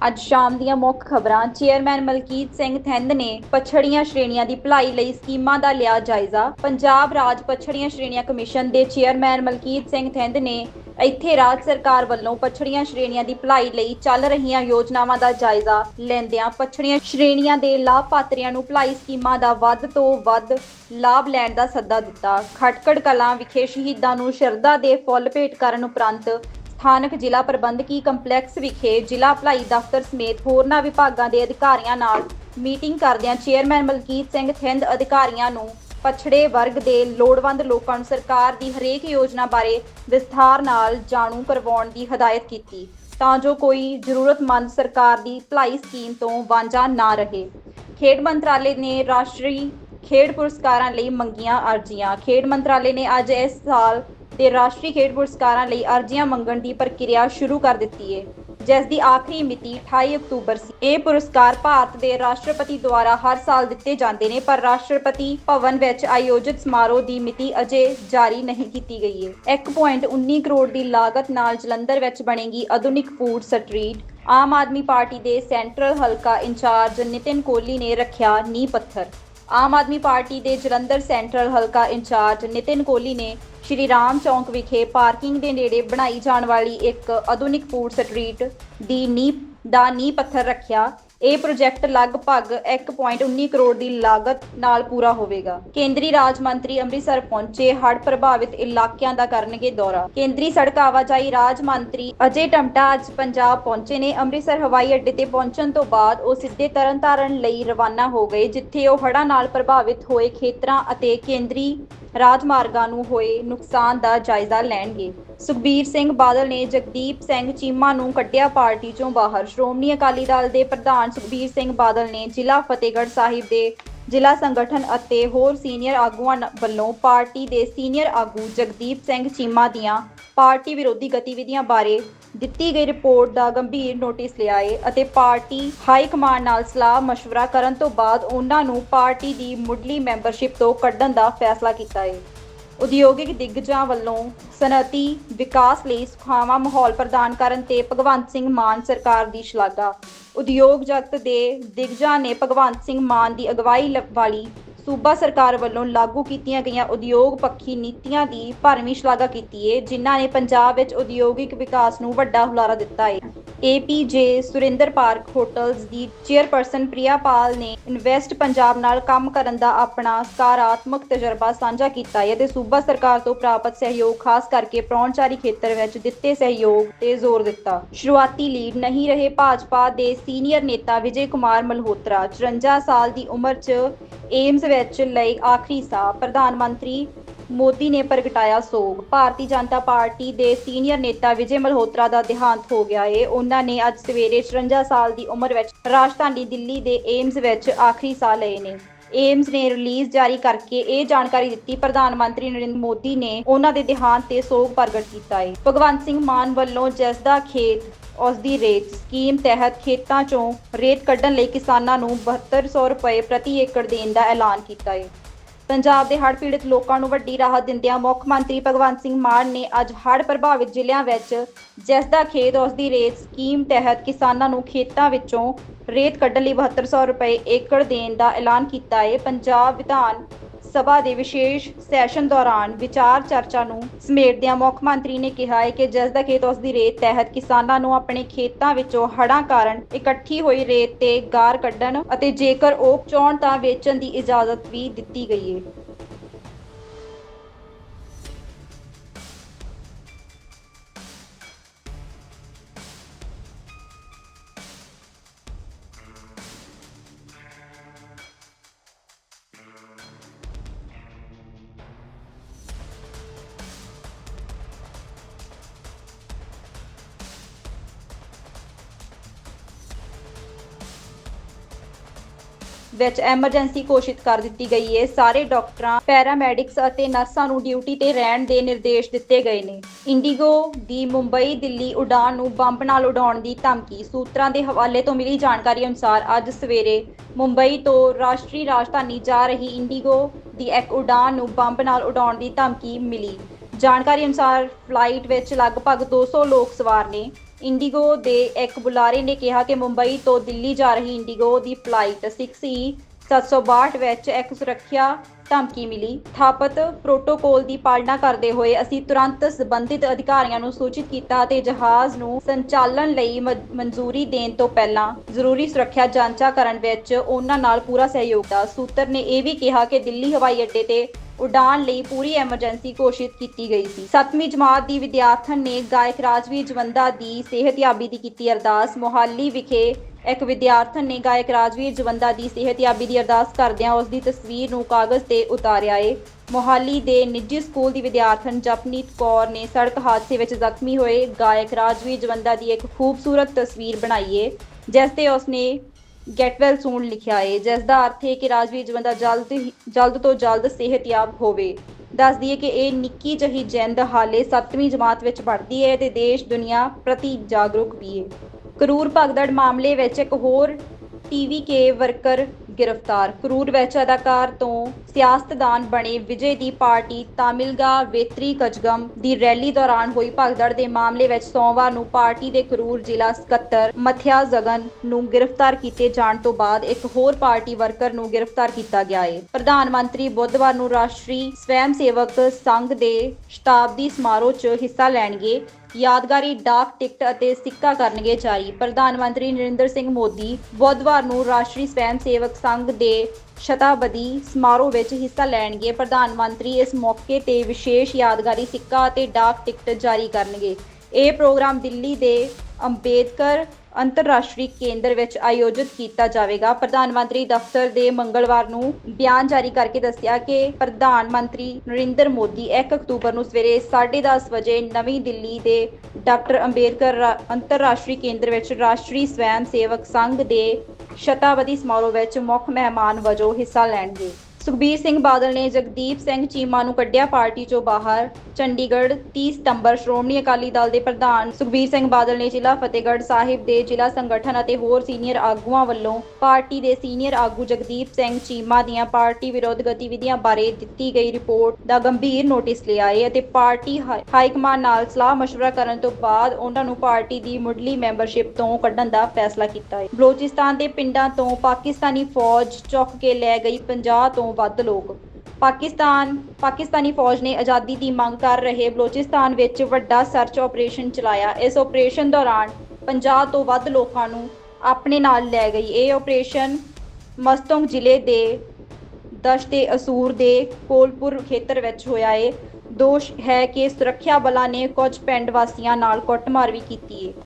ਅੱਜ ਸ਼ਾਮ ਦੀਆਂ ਮੁੱਖ ਖਬਰਾਂ, ਚੇਅਰਮੈਨ ਮਲਕੀਤ ਸਿੰਘ ਥਿੰਦ ਨੇ ਪਛੜੀਆਂ ਸ਼੍ਰੇਣੀਆਂ ਦੀ ਭਲਾਈ ਲਈ ਸਕੀਮਾਂ ਦਾ ਲਿਆ ਜਾਇਜ਼ਾ। ਪੰਜਾਬ ਰਾਜ ਪਛੜੀਆਂ ਸ਼੍ਰੇਣੀਆਂ ਕਮਿਸ਼ਨ ਦੇ ਚੇਅਰਮੈਨ ਮਲਕੀਤ ਸਿੰਘ ਥਿੰਦ ਨੇ ਇੱਥੇ ਰਾਜ ਸਰਕਾਰ ਵੱਲੋਂ ਪਛੜੀਆਂ ਸ਼੍ਰੇਣੀਆਂ ਦੀ ਭਲਾਈ ਲਈ ਚੱਲ ਰਹੀਆਂ ਯੋਜਨਾਵਾਂ ਦਾ ਜਾਇਜ਼ਾ ਲੈਂਦਿਆਂ ਪਛੜੀਆਂ ਸ਼੍ਰੇਣੀਆਂ ਦੇ ਲਾਭਪਾਤਰੀਆਂ ਨੂੰ ਭਲਾਈ ਸਕੀਮਾਂ ਦਾ ਵੱਧ ਤੋਂ ਵੱਧ ਲਾਭ ਲੈਣ ਦਾ ਸੱਦਾ ਦਿੱਤਾ। ਖਟਕੜ ਕਲਾਂ ਵਿਖੇ ਸ਼ਹੀਦਾਂ ਨੂੰ ਸ਼ਰਧਾ ਦੇ ਫੁੱਲ ਭੇਟ ਕਰਨ ਉਪਰੰਤ ਸਥਾਨਕ ਜ਼ਿਲ੍ਹਾ ਪ੍ਰਬੰਧਕੀ ਕੰਪਲੈਕਸ ਵਿਖੇ ਜ਼ਿਲ੍ਹਾ ਭਲਾਈ ਦਫ਼ਤਰ ਸਮੇਤ ਹੋਰਨਾਂ ਵਿਭਾਗਾਂ ਦੇ ਅਧਿਕਾਰੀਆਂ ਨਾਲ ਮੀਟਿੰਗ ਕਰਦਿਆਂ ਚੇਅਰਮੈਨ ਮਲਕੀਤ ਸਿੰਘ ਥਿੰਦ ਅਧਿਕਾਰੀਆਂ ਨੂੰ ਪਛੜੇ ਵਰਗ ਦੇ ਲੋੜਵੰਦ ਲੋਕਾਂ ਨੂੰ ਸਰਕਾਰ ਦੀ ਹਰੇਕ ਯੋਜਨਾ ਬਾਰੇ ਵਿਸਥਾਰ ਨਾਲ ਜਾਣੂ ਕਰਵਾਉਣ ਦੀ ਹਦਾਇਤ ਕੀਤੀ। ਤਾਂ ਜੋ ਕੋਈ ਜ਼ਰੂਰਤਮੰਦ ਸਰਕਾਰ ਦੀ ਭਲਾਈ ਸਕੀਮ ਤੋਂ ਵਾਂਝਾ ਨਾ ਰਹੇ। ਖੇਡ ਮੰਤਰਾਲੇ ਨੇ ਰਾਸ਼ਟਰੀ ਖੇਡ ਪੁਰਸਕਾਰਾਂ ਲਈ ਮੰਗੀਆਂ ਅਰਜ਼ੀਆਂ। ਖੇਡ ਮੰਤਰਾਲੇ ਨੇ ਅੱਜ ਇਸ ਸਾਲ ਤੇ ਰਾਸ਼ਟਰੀ ਖੇਡ ਪੁਰਸਕਾਰਾਂ ਲਈ ਅਰਜ਼ੀਆਂ ਮੰਗਣ ਦੀ ਪ੍ਰਕਿਰਿਆ ਸ਼ੁਰੂ ਕਰ ਦਿੱਤੀ ਹੈ ਜਿਸ ਦੀ ਆਖਰੀ ਮਿਤੀ 28 ਅਕਤੂਬਰ ਸੀ। ਇਹ ਪੁਰਸਕਾਰ ਭਾਰਤ ਦੇ ਰਾਸ਼ਟਰਪਤੀ ਦੁਆਰਾ ਹਰ ਸਾਲ ਦਿੱਤੇ ਜਾਂਦੇ ਨੇ, ਪਰ ਰਾਸ਼ਟਰਪਤੀ ਭਵਨ ਵਿੱਚ ਆਯੋਜਿਤ ਸਮਾਰੋਹ ਦੀ ਮਿਤੀ ਅਜੇ ਜਾਰੀ ਨਹੀਂ ਕੀਤੀ ਗਈ ਹੈ 1.19 ਕਰੋੜ ਦੀ ਲਾਗਤ ਨਾਲ ਜਲੰਧਰ ਵਿੱਚ ਬਣੇਗੀ ਆਧੁਨਿਕ food street. Aam Aadmi party ਦੇ ਸੈਂਟਰਲ ਹਲਕਾ ਇੰਚਾਰਜ ਨਿਤਿਨ ਕੋਹਲੀ ਨੇ ਰੱਖਿਆ ਨੀਂਹ ਪੱਥਰ। ਆਮ ਆਦਮੀ ਪਾਰਟੀ ਦੇ ਜਲੰਧਰ ਸੈਂਟਰਲ ਹਲਕਾ ਇੰਚਾਰਜ ਨਿਤਿਨ ਕੋਹਲੀ ਨੇ ਸ਼੍ਰੀ ਰਾਮ ਚੌਂਕ ਵਿਖੇ ਪਾਰਕਿੰਗ ਦੇ ਨੇੜੇ ਬਣਾਈ ਜਾਣ ਵਾਲੀ ਇੱਕ ਆਧੁਨਿਕ ਫੂਡ ਸਟਰੀਟ ਦੀ ਨੀਂਹ ਦਾ ਨੀਂਹ ਪੱਥਰ ਰੱਖਿਆ। ਇਹ ਪ੍ਰੋਜੈਕਟ ਲਗਭਗ 1.19 ਕਰੋੜ ਦੀ ਲਾਗਤ ਨਾਲ ਪੂਰਾ ਹੋਵੇਗਾ। ਕੇਂਦਰੀ ਰਾਜ ਮੰਤਰੀ ਅੰਮ੍ਰਿਤਸਰ ਪਹੁੰਚੇ। ਹੜ੍ਹ ਪ੍ਰਭਾਵਿਤ ਇਲਾਕਿਆਂ ਦਾ ਕਰਨਗੇ ਦੌਰਾ। ਕੇਂਦਰੀ ਸੜਕ ਆਵਾਜਾਈ ਰਾਜ ਮੰਤਰੀ ਅਜੇ ਟਮਟਾ ਅੱਜ ਪੰਜਾਬ ਪਹੁੰਚੇ ਨੇ। ਅੰਮ੍ਰਿਤਸਰ ਹਵਾਈ ਅੱਡੇ ਤੇ ਪਹੁੰਚਣ ਤੋਂ ਬਾਅਦ ਉਹ ਸਿੱਧੇ ਤਰਨਤਾਰਨ ਲਈ ਰਵਾਨਾ ਹੋ ਗਏ, ਜਿੱਥੇ ਉਹ ਹੜ੍ਹਾਂ ਨਾਲ ਪ੍ਰਭਾਵਿਤ ਹੋਏ ਖੇਤਰਾਂ ਅਤੇ ਕੇਂਦਰੀ ਰਾਜਮਾਰਗਾਂ ਨੂੰ ਹੋਏ ਨੁਕਸਾਨ ਦਾ ਜਾਇਜ਼ਾ ਲੈਣਗੇ। ਸੁਖਬੀਰ ਸਿੰਘ ਬਾਦਲ ਨੇ ਜਗਦੀਪ ਸਿੰਘ ਚੀਮਾ ਨੂੰ ਕੱਢਿਆ ਪਾਰਟੀ ਚੋਂ ਬਾਹਰ। ਸ਼੍ਰੋਮਣੀ ਅਕਾਲੀ ਦਲ ਦੇ ਪ੍ਰਧਾਨ ਸੁਖਬੀਰ ਸਿੰਘ ਬਾਦਲ ਨੇ ਜ਼ਿਲ੍ਹਾ ਫਤਿਹਗੜ੍ਹ ਸਾਹਿਬ ਦੇ ਜ਼ਿਲ੍ਹਾ ਸੰਗਠਨ ਅਤੇ ਹੋਰ ਸੀਨੀਅਰ ਆਗੂਆਂ ਵੱਲੋਂ ਪਾਰਟੀ ਦੇ ਸੀਨੀਅਰ ਆਗੂ ਜਗਦੀਪ ਸਿੰਘ ਚੀਮਾ ਦੀਆਂ ਪਾਰਟੀ ਵਿਰੋਧੀ ਗਤੀਵਿਧੀਆਂ ਬਾਰੇ ਦਿੱਤੀ ਗਈ ਰਿਪੋਰਟ ਦਾ ਗੰਭੀਰ ਨੋਟਿਸ ਲਿਆ ਲਿਆਏ ਅਤੇ ਪਾਰਟੀ ਹਾਈ ਕਮਾਂਡ ਨਾਲ ਸਲਾਹ مشਵਰਾ ਕਰਨ ਤੋਂ ਬਾਅਦ ਉਹਨਾਂ ਨੂੰ ਪਾਰਟੀ ਦੀ ਮੁੱਢਲੀ ਮੈਂਬਰਸ਼ਿਪ ਤੋਂ ਕੱਢਣ ਦਾ ਫੈਸਲਾ ਕੀਤਾ ਹੈ। ਉਦਯੋਗਿਕ ਦਿੱਗਜਾਂ ਵੱਲੋਂ ਸਨਅਤੀ ਵਿਕਾਸ ਲਈ ਸੁਖਾਵਾਂ ਮਾਹੌਲ ਪ੍ਰਦਾਨ ਕਰਨ ਤੇ ਭਗਵੰਤ ਸਿੰਘ ਮਾਨ ਸਰਕਾਰ ਦੀ ਸ਼ਲਾਘਾ। ਉਦਯੋਗ ਜਗਤ ਦੇ ਦਿੱਗਜਾਂ ਨੇ ਭਗਵੰਤ ਸਿੰਘ ਮਾਨ ਦੀ ਅਗਵਾਈ ਵਾਲੀ ਸੂਬਾ ਸਰਕਾਰ ਵੱਲੋਂ ਲਾਗੂ ਕੀਤੀਆਂ ਗਈਆਂ ਉਦਯੋਗ ਪੱਖੀ ਨੀਤੀਆਂ ਦੀ ਭਰਵੀਂ ਸ਼ਲਾਘਾ ਕੀਤੀ ਹੈ ਜਿਨ੍ਹਾਂ ਨੇ ਪੰਜਾਬ ਵਿੱਚ ਉਦਯੋਗਿਕ ਵਿਕਾਸ ਨੂੰ ਵੱਡਾ ਹੁਲਾਰਾ ਦਿੱਤਾ ਹੈ ਏਪੀਜੇ ਸੁਰਿੰਦਰ ਪਾਰਕ ਹੋਟਲਜ਼ ਦੀ ਚੇਅਰਪਰਸਨ ਪ੍ਰਿਆ ਨੇ ਇਨਵੈਸਟ ਪੰਜਾਬ ਨਾਲ ਕੰਮ ਕਰਨ ਦਾ ਆਪਣਾ ਸਕਾਰਾਤਮਕ ਤਜਰਬਾ ਸਾਂਝਾ ਕੀਤਾ ਹੈ ਤੇ ਸੂਬਾ ਸਰਕਾਰ ਤੋਂ ਪ੍ਰਾਪਤ ਸਹਿਯੋਗ, ਖਾਸ ਕਰਕੇ ਪ੍ਰੌਣਚਾਰੀ ਖੇਤਰ ਵਿੱਚ ਦਿੱਤੇ ਸਹਿਯੋਗ ਤੇ ਜ਼ੋਰ ਦਿੱਤਾ। ਸ਼ੁਰੂਆਤੀ ਲੀਡ ਨਹੀਂ ਰਹੇ ਭਾਜਪਾ ਦੇ ਸੀਨੀਅਰ ਨੇਤਾ ਵਿਜੇ ਕੁਮਾਰ ਮਲਹੋਤਰਾ 54 ਸਾਲ ਦੀ ਉਮਰ 'ਚ ਏਮਸ ਵਿੱਚ ਲਈ ਆਖਰੀ ਸਾਹ, ਪ੍ਰਧਾਨ ਮੰਤਰੀ ਮੋਦੀ ਨੇ ਪ੍ਰਗਟਾਇਆ ਸੋਗ। ਭਾਰਤੀ ਜਨਤਾ ਪਾਰਟੀ ਦੇ ਸੀਨੀਅਰ ਨੇਤਾ ਵਿਜੇ ਮਲਹੋਤਰਾ ਦਾ ਦੇਹਾਂਤ ਹੋ ਗਿਆ ਏ। ਉਹਨਾਂ ਨੇ ਅੱਜ ਸਵੇਰੇ 54 ਸਾਲ ਦੀ ਉਮਰ ਵਿੱਚ ਰਾਜਧਾਨੀ ਦਿੱਲੀ ਦੇ ਏਮਸ ਵਿੱਚ ਆਖਰੀ ਸਾਹ ਲਏ ਨੇ। ਏਮਸ ਨੇ ਰਿਲੀਜ਼ ਜਾਰੀ ਕਰਕੇ ਇਹ ਜਾਣਕਾਰੀ ਦਿੱਤੀ। ਪ੍ਰਧਾਨ ਮੰਤਰੀ ਨਰਿੰਦਰ ਮੋਦੀ ਨੇ ਉਹਨਾਂ ਦੇ ਦੇਹਾਂਤ ਤੇ ਸੋਗ ਪ੍ਰਗਟ ਕੀਤਾ ਏ। ਭਗਵੰਤ ਸਿੰਘ ਮਾਨ ਵੱਲੋਂ ਜਿਸ ਦਾ ਖੇਤ ਉਸ ਦੀ ਰੇਤ ਸਕੀਮ ਤਹਿਤ ਖੇਤਾਂ ਚੋਂ ਰੇਤ ਕੱਢਣ ਲਈ ਕਿਸਾਨਾਂ ਨੂੰ 7200 ਰੁਪਏ ਪ੍ਰਤੀ ਏਕੜ ਦੇਣ ਦਾ ਐਲਾਨ ਕੀਤਾ ਹੈ। ਪੰਜਾਬ ਦੇ ਹੜ੍ਹ ਪੀੜਤ ਲੋਕਾਂ ਨੂੰ ਵੱਡੀ ਰਾਹਤ ਦਿੰਦਿਆਂ ਮੁੱਖ ਮੰਤਰੀ ਭਗਵੰਤ ਸਿੰਘ ਮਾਨ ਨੇ ਅੱਜ ਹੜ੍ਹ ਪ੍ਰਭਾਵਿਤ ਜ਼ਿਲ੍ਹਿਆਂ ਵਿੱਚ ਜਿਸ ਦਾ ਖੇਤ ਉਸ ਦੀ ਰੇਤ ਸਕੀਮ ਤਹਿਤ ਕਿਸਾਨਾਂ ਨੂੰ ਖੇਤਾਂ ਵਿੱਚੋਂ ਰੇਤ ਕੱਢਣ ਲਈ 7200 ਰੁਪਏ ਏਕੜ ਦੇਣ ਦਾ ਐਲਾਨ ਕੀਤਾ ਹੈ। ਪੰਜਾਬ ਵਿਧਾਨ ਸਭਾ ਦੇ ਵਿਸ਼ੇਸ਼ ਸੈਸ਼ਨ ਦੌਰਾਨ ਵਿਚਾਰ ਚਰਚਾ ਨੂੰ ਸਮੇਟਦਿਆਂ ਮੁੱਖ ਮੰਤਰੀ ਨੇ ਕਿਹਾ ਹੈ ਕਿ ਜਿਸ ਦਾ ਖੇਤ ਉਸ ਦੀ ਰੇਤ ਤਹਿਤ ਕਿਸਾਨਾਂ ਨੂੰ ਆਪਣੇ ਖੇਤਾਂ ਵਿੱਚੋਂ ਹੜ੍ਹਾਂ ਕਾਰਨ ਇਕੱਠੀ ਹੋਈ ਰੇਤ ਤੇ ਗਾਰ ਕੱਢਣ ਅਤੇ ਜੇਕਰ ਉਹ ਚਾਹੁਣ ਤਾਂ ਵੇਚਣ ਦੀ ਇਜਾਜ਼ਤ ਵੀ ਦਿੱਤੀ ਗਈ ਹੈ ਵਿੱਚ ਐਮਰਜੈਂਸੀ ਘੋਸ਼ਿਤ ਕਰ ਦਿੱਤੀ ਗਈ ਹੈ। ਸਾਰੇ ਡਾਕਟਰਾਂ, ਪੈਰਾਮੈਡਿਕਸ ਅਤੇ ਨਰਸਾਂ ਨੂੰ ਡਿਊਟੀ ਤੇ ਰਹਿਣ ਦੇ ਨਿਰਦੇਸ਼ ਦਿੱਤੇ ਗਏ ਨੇ। ਇੰਡੀਗੋ ਦੀ ਮੁੰਬਈ, ਦਿੱਲੀ ਉਡਾਣ ਨੂੰ ਬੰਬ ਨਾਲ ਉਡਾਉਣ ਦੀ ਧਮਕੀ। ਸੂਤਰਾਂ ਦੇ ਹਵਾਲੇ ਤੋਂ ਮਿਲੀ ਜਾਣਕਾਰੀ ਅਨੁਸਾਰ, ਅੱਜ ਸਵੇਰੇ ਮੁੰਬਈ ਤੋਂ ਰਾਸ਼ਟਰੀ ਰਾਜਧਾਨੀ ਜਾ ਰਹੀ ਇੰਡੀਗੋ ਦੀ ਇੱਕ ਉਡਾਣ ਨੂੰ ਬੰਬ ਨਾਲ ਉਡਾਉਣ ਦੀ ਧਮਕੀ ਮਿਲੀ। ਜਾਣਕਾਰੀ ਅਨੁਸਾਰ, ਫਲਾਈਟ ਵਿੱਚ ਲਗਭਗ 200 ਲੋਕ ਸਵਾਰ ਨੇ। ਇੰਡੀਗੋ ਦੇ ਇੱਕ ਬੁਲਾਰੇ ਨੇ ਕਿਹਾ ਕਿ ਮੁੰਬਈ ਤੋਂ ਦਿੱਲੀ ਜਾ ਰਹੀ ਇੰਡੀਗੋ ਦੀ ਫਲਾਈਟ 6E 762 ਵਿੱਚ ਇੱਕ ਸੁਰੱਖਿਆ ਧਮਕੀ ਮਿਲੀ। ਥਾਪਤ ਪ੍ਰੋਟੋਕੋਲ ਦੀ ਪਾਲਣਾ ਕਰਦੇ ਹੋਏ ਅਸੀਂ ਤੁਰੰਤ ਸੰਬੰਧਿਤ ਅਧਿਕਾਰੀਆਂ ਨੂੰ ਸੂਚਿਤ ਕੀਤਾ ਅਤੇ ਜਹਾਜ਼ ਨੂੰ ਸੰਚਾਲਨ ਲਈ ਮਨਜ਼ੂਰੀ ਦੇਣ ਤੋਂ ਪਹਿਲਾਂ ਜ਼ਰੂਰੀ ਸੁਰੱਖਿਆ ਜਾਂਚਾਂ ਕਰਨ ਵਿੱਚ ਉਹਨਾਂ ਨਾਲ ਪੂਰਾ ਸਹਿਯੋਗ ਦਾ ਸੂਤਰ ਨੇ ਇਹ ਵੀ ਕਿਹਾ ਕਿ ਦਿੱਲੀ ਹਵਾਈ ਅੱਡੇ ਤੇ ਉਡਾਣ ਲਈ ਪੂਰੀ ਐਮਰਜੈਂਸੀ ਘੋਸ਼ਿਤ ਕੀਤੀ ਗਈ ਸੀ। 7ਵੀਂ ਜਮਾਤ ਦੀ ਵਿਦਿਆਰਥਣ ਨੇ ਗਾਇਕ ਰਾਜਵੀਰ ਜਵੰਦਾ ਦੀ ਸਿਹਤਯਾਬੀ ਦੀ ਕੀਤੀ ਅਰਦਾਸ। ਮੋਹਾਲੀ ਵਿਖੇ ਇੱਕ ਵਿਦਿਆਰਥਣ ਨੇ ਗਾਇਕ ਰਾਜਵੀਰ ਜਵੰਦਾ ਦੀ ਸਿਹਤਯਾਬੀ ਦੀ ਅਰਦਾਸ ਕਰਦਿਆਂ ਉਸ ਦੀ ਤਸਵੀਰ ਨੂੰ ਕਾਗਜ਼ ਤੇ ਉਤਾਰਿਆ ਏ। ਮੋਹਾਲੀ ਦੇ ਨਿੱਜੀ ਸਕੂਲ ਦੀ ਵਿਦਿਆਰਥਣ ਜਪਨੀਤ ਕੌਰ ਨੇ ਸੜਕ ਹਾਦਸੇ ਵਿੱਚ ਜ਼ਖਮੀ ਹੋਏ। ਗਾਇਕ ਰਾਜਵੀਰ ਜਵੰਦਾ ਦੀ ਇੱਕ ਖੂਬਸੂਰਤ ਤਸਵੀਰ ਬਣਾਈ ਏ, ਜਿਸ ਤੇ ਉਸਨੇ ਗੈਟਵੈਲ ਸੂਨ ਲਿਖਿਆ ਏ ਜਿਸ ਦਾ ਅਰਥ ਹੈ ਕਿ ਰਾਜਵੀਰ ਜਵੰਦਾ ਜਲਦ ਹੀ- ਜਲਦ ਤੋਂ ਜਲਦ ਸਿਹਤਯਾਬ ਹੋਵੇ। ਦੱਸ ਦਈਏ ਕਿ ਇਹ ਨਿੱਕੀ ਜਹੀ ਜਿੰਦ ਹਾਲੇ 7ਵੀਂ ਜਮਾਤ ਵਿੱਚ ਪੜ੍ਹਦੀ ਹੈ ਤੇ ਦੇਸ਼, ਦੁਨੀਆ ਪ੍ਰਤੀ ਜਾਗਰੂਕ ਵੀ ਹੈ। ਕਰੂਰ ਭਗਦੜ ਮਾਮਲੇ ਵਿੱਚ ਇੱਕ ਹੋਰ ਟੀਵੀ ਕੇ ਵਰਕਰ ਗ੍ਰਿਫਤਾਰ। ਕਰੂਰ ਵਿੱਚ ਅਦਾਕਾਰ ਤੋਂ ਸਿਆਸਤਦਾਨ ਬਣੇ ਵਿਜੇ ਦੀ ਪਾਰਟੀ ਤਾਮਿਲਗਾ ਵੇਤਰੀ ਕਜਗਮ ਦੀ ਰੈਲੀ ਦੌਰਾਨ ਹੋਈ ਭਗਦੜ ਦੇ ਮਾਮਲੇ ਵਿੱਚ ਸੋਮਵਾਰ ਨੂੰ ਪਾਰਟੀ ਦੇ ਕਰੂਰ ਜ਼ਿਲ੍ਹਾ ਸਕੱਤਰ ਮਥਿਆ ਜਗਨ ਨੂੰ ਗ੍ਰਿਫਤਾਰ ਕੀਤੇ ਜਾਣ ਤੋਂ ਬਾਅਦ ਇੱਕ ਹੋਰ ਪਾਰਟੀ ਵਰਕਰ ਨੂੰ ਗ੍ਰਿਫਤਾਰ ਕੀਤਾ ਗਿਆ ਹੈ ਪ੍ਰਧਾਨ ਮੰਤਰੀ ਬੁੱਧਵਾਰ ਨੂੰ ਰਾਸ਼ਟਰੀ ਸਵੈਮ ਸੇਵਕ ਸੰਘ ਦੇ ਸ਼ਤਾਬਦੀ ਸਮਾਰੋਹ 'ਚ ਹਿੱਸਾ ਲੈਣਗੇ। ਯਾਦਗਾਰੀ ਡਾਕ ਟਿਕਟ ਅਤੇ ਸਿੱਕਾ ਕਰਨਗੇ ਜਾਰੀ। ਪ੍ਰਧਾਨ ਮੰਤਰੀ ਨਰਿੰਦਰ ਸਿੰਘ ਮੋਦੀ ਬੁੱਧਵਾਰ ਨੂੰ ਰਾਸ਼ਟਰੀ ਸਵੈਮ ਸੇਵਕ ਸੰਘ ਦੇ ਸ਼ਤਾਬਦੀ ਸਮਾਰੋਹ ਵਿੱਚ ਹਿੱਸਾ ਲੈਣਗੇ। ਪ੍ਰਧਾਨ ਮੰਤਰੀ ਇਸ ਮੌਕੇ ਤੇ ਵਿਸ਼ੇਸ਼ ਯਾਦਗਾਰੀ ਸਿੱਕਾ ਅਤੇ ਡਾਕ ਟਿਕਟ ਜਾਰੀ ਕਰਨਗੇ। ਇਹ ਪ੍ਰੋਗਰਾਮ ਦਿੱਲੀ ਦੇ ਅੰਬੇਦਕਰ ਅੰਤਰਰਾਸ਼ਟਰੀ ਕੇਂਦਰ ਵਿੱਚ ਆਯੋਜਿਤ ਕੀਤਾ ਜਾਵੇਗਾ। ਪ੍ਰਧਾਨ ਮੰਤਰੀ ਦਫ਼ਤਰ ਦੇ ਮੰਗਲਵਾਰ ਨੂੰ ਬਿਆਨ ਜਾਰੀ ਕਰਕੇ ਦੱਸਿਆ ਕਿ ਪ੍ਰਧਾਨ ਮੰਤਰੀ ਨਰਿੰਦਰ ਮੋਦੀ 1 ਅਕਤੂਬਰ ਨੂੰ ਸਵੇਰੇ 10:30 ਵਜੇ ਨਵੀਂ ਦਿੱਲੀ ਦੇ ਡਾਕਟਰ ਅੰਬੇਦਕਰ ਅੰਤਰਰਾਸ਼ਟਰੀ ਕੇਂਦਰ ਵਿੱਚ ਰਾਸ਼ਟਰੀ ਸਵੈਮ ਸੇਵਕ ਸੰਘ ਦੇ ਸ਼ਤਾਬਦੀ ਸਮਾਰੋਹ ਵਿੱਚ ਮੁੱਖ ਮਹਿਮਾਨ ਵਜੋਂ ਹਿੱਸਾ ਲੈਣਗੇ। ਸੁਖਬੀਰ ਸਿੰਘ ਬਾਦਲ ਨੇ ਜਗਦੀਪ ਸਿੰਘ ਚੀਮਾ ਨੂੰ ਕੱਢਿਆ ਪਾਰਟੀ ਚੋਂ ਬਾਹਰ ਚੰਡੀਗੜ੍ਹ 30 ਸਤੰਬਰ ਸ਼੍ਰੋਮਣੀ ਅਕਾਲੀ ਦਲ ਦੇ ਪ੍ਰਧਾਨ ਸੁਖਬੀਰ ਸਿੰਘ ਬਾਦਲ ਨੇ ਜ਼ਿਲ੍ਹਾ ਫਤਿਹਗੜ੍ਹ ਸਾਹਿਬ ਦੇ ਜ਼ਿਲ੍ਹਾ ਸੰਗਠਨ ਅਤੇ ਹੋਰ ਸੀਨੀਅਰ ਆਗੂਆਂ ਵੱਲੋਂ ਪਾਰਟੀ ਦੇ ਸੀਨੀਅਰ ਆਗੂ ਜਗਦੀਪ ਸਿੰਘ ਚੀਮਾ ਦੀਆਂ ਪਾਰਟੀ ਵਿਰੋਧ ਗਤੀਵਿਧੀਆਂ ਬਾਰੇ ਦਿੱਤੀ ਗਈ ਰਿਪੋਰਟ ਦਾ ਗੰਭੀਰ ਨੋਟਿਸ ਲਿਆ ਹੈ ਅਤੇ ਪਾਰਟੀ ਹਾਈ- ਹਾਈਕਮਾਨ ਨਾਲ ਸਲਾਹ مشورہ ਕਰਨ ਤੋਂ ਬਾਅਦ ਉਹਨਾਂ ਨੂੰ ਪਾਰਟੀ ਦੀ ਮੁੱਢਲੀ ਮੈਂਬਰਸ਼ਿਪ ਤੋਂ ਕੱਢਣ ਦਾ ਫੈਸਲਾ ਕੀਤਾ ਹੈ ਬਲੋਚਿਸਤਾਨ ਦੇ ਪਿੰਡਾਂ ਤੋਂ ਪਾਕਿਸਤਾਨੀ ਫੌਜ ਚੁੱਕ ਕੇ ਲੈ ਗਈ 50 ਤੋਂ ਵੱਧ ਲੋਕ। ਪਾਕਿਸਤਾਨ, ਪਾਕਿਸਤਾਨੀ ਫੌਜ ਨੇ ਆਜ਼ਾਦੀ ਦੀ ਮੰਗ ਕਰ ਰਹੇ ਬਲੋਚਿਸਤਾਨ ਵਿੱਚ ਵੱਡਾ ਸਰਚ ਆਪਰੇਸ਼ਨ ਚਲਾਇਆ। ਇਸ ਆਪਰੇਸ਼ਨ ਦੌਰਾਨ 50 ਤੋਂ ਵੱਧ ਲੋਕਾਂ ਨੂੰ ਆਪਣੇ ਨਾਲ ਲੈ ਗਈ। ਇਹ ਆਪਰੇਸ਼ਨ ਮਸਤੋਂਗ ਜ਼ਿਲ੍ਹੇ ਦੇ ਦਸ਼ਤੇ ਅਸੂਰ ਦੇ ਕੋਲਪੁਰ ਖੇਤਰ ਵਿੱਚ ਹੋਇਆ ਏ। ਦੋਸ਼ ਹੈ ਕਿ ਸੁਰੱਖਿਆ ਬਲਾਂ ਨੇ ਕੁਝ ਪਿੰਡ ਵਾਸੀਆਂ ਨਾਲ ਕੁੱਟਮਾਰ ਵੀ ਕੀਤੀ ਏ।